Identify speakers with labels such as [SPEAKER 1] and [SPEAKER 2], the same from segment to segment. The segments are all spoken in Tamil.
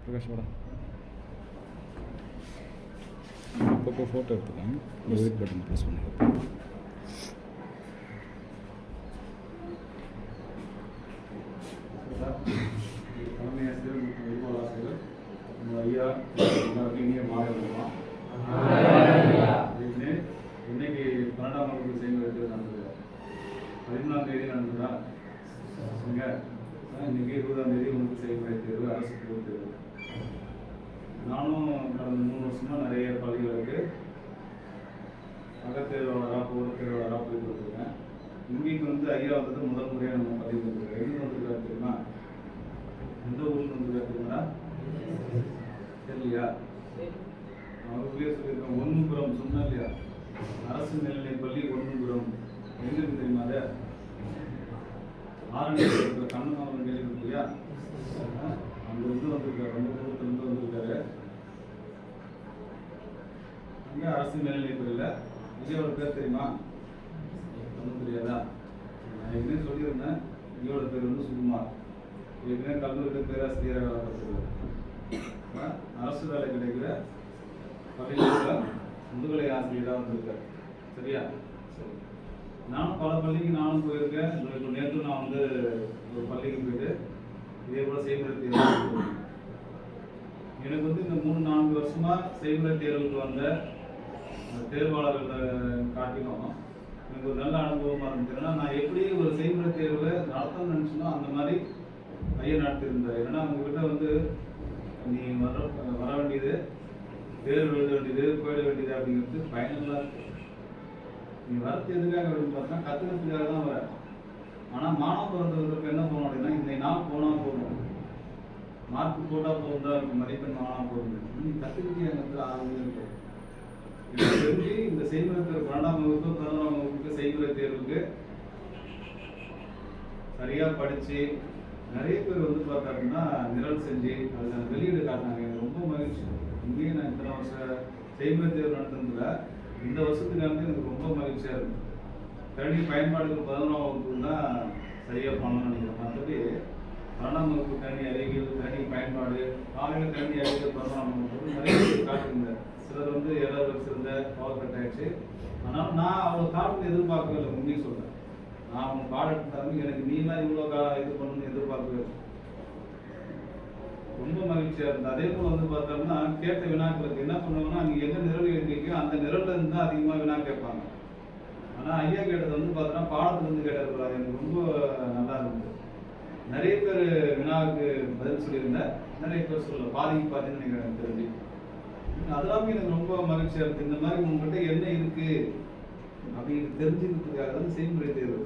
[SPEAKER 1] பிரகாஷ் மேடம். அப்பப்போ ஃபோட்டோ எடுத்துக்கலாம். எடிட் பட்டன் ப்ரெஸ் பண்ணுங்க
[SPEAKER 2] தலைமை ஆசிரியர் மற்றும் நிர்வாக ஆசிரியர் நம்ம ஐயா எல்லாருக்கும் இனிய மாலை வணக்கம் இன்னைக்கு இன்னைக்கு பன்னெண்டாம் வகுப்பு செய்முறை தேர்வு நடந்தது பதிமூணாம் தேதி நடந்ததா இங்க ஆ, இன்னைக்கு இருபதாம் தேதி உங்களுக்கு செய்முறை தேர்வு அரசு பொதுத் தேர்வு நானும் கடந்த மூணு வருஷமாக நிறைய பள்ளிகளுக்கு அகத்தேர்வாளராக பொது தேர்வாளராக போய் கொடுத்துருக்கேன் இன்றைக்கு வந்து ஐயா வந்தது முதல் முறையாக நம்ம பதிவு பண்ணிருக்கோம் எங்கே வந்துருக்காரு தெரியுமா? எந்த ஊருக்கு வந்துருக்காரு தெரியுமா தெரியலையா? அவருக்குள்ளே சொல்லியிருக்கேன் ஒன்றுபுரம் சொன்னா இல்லையா? அரசு மேல்நிலைப்பள்ளி ஒன்றுபுரம் எங்கே தெரியுமா அது? ஆரண்ய கண்ணன் கேள்வி இல்லையா அங்க இருந்து வந்திருக்காரு ரொம்ப தூரத்துல இருந்து வந்திருக்காரு ஏன் அரசு மேல்நிலைப் பள்ளியில விஜயோட பேர் தெரியுமா? ஒன்றும் தெரியாதா நான் ஏற்கனவே சொல்லியிருந்தேன் விஜயோட பேர் வந்து சுகுமார். ஏற்கனவே கல்லூரியில் பேராசிரியராக வேலை பார்த்துருக்காரு அரசு வேலை கிடைக்கிற பள்ளிகளில் முதுகலை ஆசிரியராக வந்திருக்கார். சரியா? சரி. நானும் பல பள்ளிக்கு நானும் போயிருக்கேன். இப்போ நேற்று நான் வந்து ஒரு பள்ளிக்கு போயிட்டு இதே போல் செய்முறை தேர்வு எனக்கு வந்து இந்த மூணு நான்கு வருஷமாக செய்முறை தேர்வுக்கு வந்த அந்த தேர்வாளர்களை காட்டிலும் எனக்கு ஒரு நல்ல அனுபவமாக இருந்துச்சுன்னா ஏன்னா நான் எப்படி ஒரு செய்முறை தேர்வில் நடத்தணும்னு நினச்சினோ அந்த மாதிரி ஐயா நடத்தியிருந்தார். ஏன்னா உங்ககிட்ட வந்து நீ வர வர வேண்டியது தேர்வு எழுத வேண்டியது போயிட வேண்டியது அப்படிங்கிறது பயனுள்ளதாக இருக்குது நீ வரத்து எதுக்காக அப்படின்னு பார்த்தா கத்துக்கிறதுக்காக தான் வர. ஆனால் மாணவ பிறந்தவர்களுக்கு என்ன போகணும் அப்படின்னா இந்த நாள் போனால் போகணும் மார்க் போட்டால் போதும் தான் இருக்கும் மதிப்பெண் வாங்கினா போதும் நீ கத்துக்கிட்டே ஆர்வம் இருக்கு எனக்கு தெரிஞ்சு இந்த செய்முறை தேர்வு பன்னெண்டாம் வகுப்பு பதினொன்றாம் வகுப்புக்கு செய்முறை தேர்வுக்கு சரியாக படித்து நிறைய பேர் வந்து பார்த்தா அப்படின்னா நிரல் செஞ்சு அதில் வெளியீடு காட்டினாங்க. எனக்கு ரொம்ப மகிழ்ச்சி. இங்கேயும் நான் இத்தனை வருஷம் செய்முறை தேர்வு நடத்துனதுல இந்த வருஷத்துக்கு வந்து எனக்கு ரொம்ப மகிழ்ச்சியாக இருக்கும் கல்வி பயன்பாடுகள் பதினொன்றாம் வகுப்பு தான் சரியாக பண்ணணும்னு நினைக்கிறேன். மற்றபடி பன்னெண்டாம் வகுப்பு கல்வி அறிவியல் கல்வி பயன்பாடு காலையில் கல்வி அறிவியல் பதினொன்றாம் வகுப்பு நிறைய காட்டுங்க சிலர் வந்து ஏதாவது வச்சிருந்த பவர் கட் ஆயிடுச்சு. ஆனால் நான் அவ்வளோ காட்டு எதிர்பார்க்கவே இல்லை உண்மையை சொல்றேன். நான் அவங்க பாடம் எடுத்தாங்க எனக்கு நீலாம் இவ்வளோ கா இது பண்ணணும்னு எதிர்பார்க்கவே ரொம்ப மகிழ்ச்சியா இருந்தது. அதே போல் வந்து பார்த்தோம்னா கேட்ட வினாக்களுக்கு என்ன பண்ணுவாங்கன்னா நீங்க எந்த நிரல் எழுதிக்கோ அந்த நிரல்ல இருந்து தான் அதிகமா வினா கேட்பாங்க. ஆனா ஐயா கேட்டது வந்து பார்த்தோன்னா பாடத்துல இருந்து கேட்டது பாரு, எனக்கு ரொம்ப நல்லா இருந்தது. நிறைய பேர் வினாவுக்கு பதில் சொல்லியிருந்தேன் நிறைய பேர் சொல்லல. பாதிக்கு பாதின்னு எனக்கு தெரிஞ்சு அதெல்லாமே எனக்கு ரொம்ப மகிழ்ச்சியா இருக்கு. இந்த மாதிரி உங்ககிட்ட என்ன இருக்கு அப்படின்னு தெரிஞ்சுக்கிறதுக்காக தான் செய்முறை தேர்வு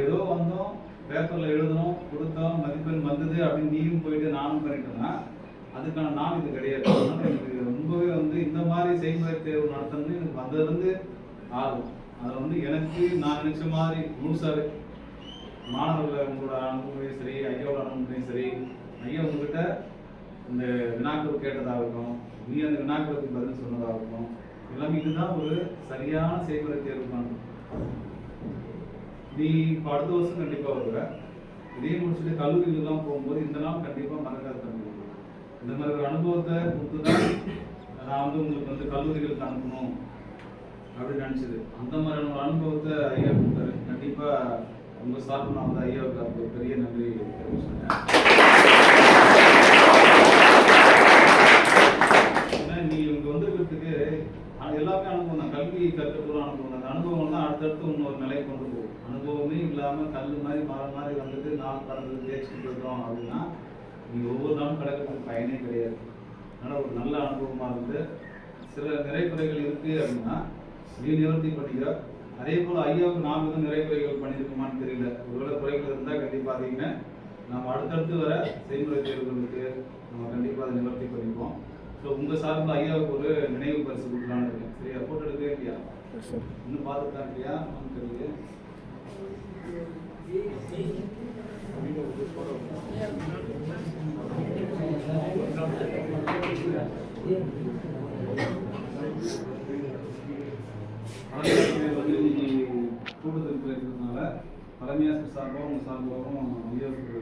[SPEAKER 2] ஏதோ வந்தோம் பேப்பர்ல எழுதணும் கொடுத்தோம் மதிப்பெண் வந்தது அப்படின்னு நீயும் போயிட்டு நானும் பண்ணிட்டோம்னா அதுக்கான நான் இது கிடையாது. எனக்கு ரொம்பவே வந்து இந்த மாதிரி செய்முறை தேர்வு நடத்தணும்னு எனக்கு வந்ததுலேருந்து ஆர்வம். அதில் வந்து எனக்கு நான் நினைச்ச மாதிரி முழுசாவே மாணவர்களை உங்களோட அனுபவம் சரி ஐயாவோட அனுபவம் சரி ஐயா உங்ககிட்ட இந்த வினாக்கள் கேட்டதாகட்டும் நீ அந்த வினாக்களுக்கு பதில் சொன்னதாகட்டும் எல்லாமே இதுதான் ஒரு சரியான செய்முறை தேர்வு பண்ணணும் நீ இப்போ அடுத்த வருஷம் கண்டிப்பா வருவ. இதே முடிச்சுட்டு கல்லூரிகள்லாம் போகும்போது இந்த நாள் கண்டிப்பாக மறக்காத தம்பி இந்த மாதிரி ஒரு அனுபவத்தை கொடுத்து தான் நான் வந்து உங்களுக்கு வந்து கல்லூரிகளுக்கு அனுப்பணும் அப்படின்னு நினைச்சது. அந்த மாதிரியான ஒரு அனுபவத்தை ஐயா கொடுத்தாரு. கண்டிப்பாக உங்கள் சார்பு நான் வந்து ஐயாவுக்கு அப்போ பெரிய நன்றி தெரிவிச்சுட்டேன் ஏன்னா நீ இங்க வந்திருக்கிறதுக்கு ஆனா எல்லாமே அனுபவம் தான். கல்வி கற்றுக்கூட அனுபவம் அந்த அனுபவம் தான் அடுத்தடுத்து இன்னொரு நிலை கொண்டு போகும். அனுபவமே இல்லாமல் கல் மாதிரி மரம் மாதிரி வந்துட்டு நாள் கடந்து தேய்ச்சிட்டு இருக்கிறோம் அப்படின்னா நீ ஒவ்வொரு நாளும் கிடக்கிறதுக்கு பயனே கிடையாது. அதனால் ஒரு நல்ல அனுபவமாக இருந்து சில நிறைகுறைகள் இருக்குது அப்படின்னா நீ நிவர்த்தி பண்ணிக்கிறோம் அதே போல் ஐயாவுக்கு நாம் எதுவும் நிறைகுறைகள் பண்ணியிருக்கோமான்னு தெரியல. ஒருவேளை குறைகள் இருந்தால் கண்டிப்பாக அதிகங்க நம்ம அடுத்தடுத்து வர செய்முறை தேர்வுகளுக்கு நம்ம கண்டிப்பாக அதை நிவர்த்தி பண்ணிப்போம். ஸோ உங்க சார்பில் ஐயாவுக்கு ஒரு நினைவு பரிசு கொடுக்கலான்னு இருக்கேன். சரியா போட்டோ எடுக்கவே இல்லையா?
[SPEAKER 1] சார்
[SPEAKER 2] இன்னும் பார்த்துட்டா இல்லையா ஒன்றும் தெரியல ஆசிரியர் இருக்கிறதுனால தலைமையாசிரியர் சார்பாகவும் உங்க சார்பாகவும் ஐயாவுக்கு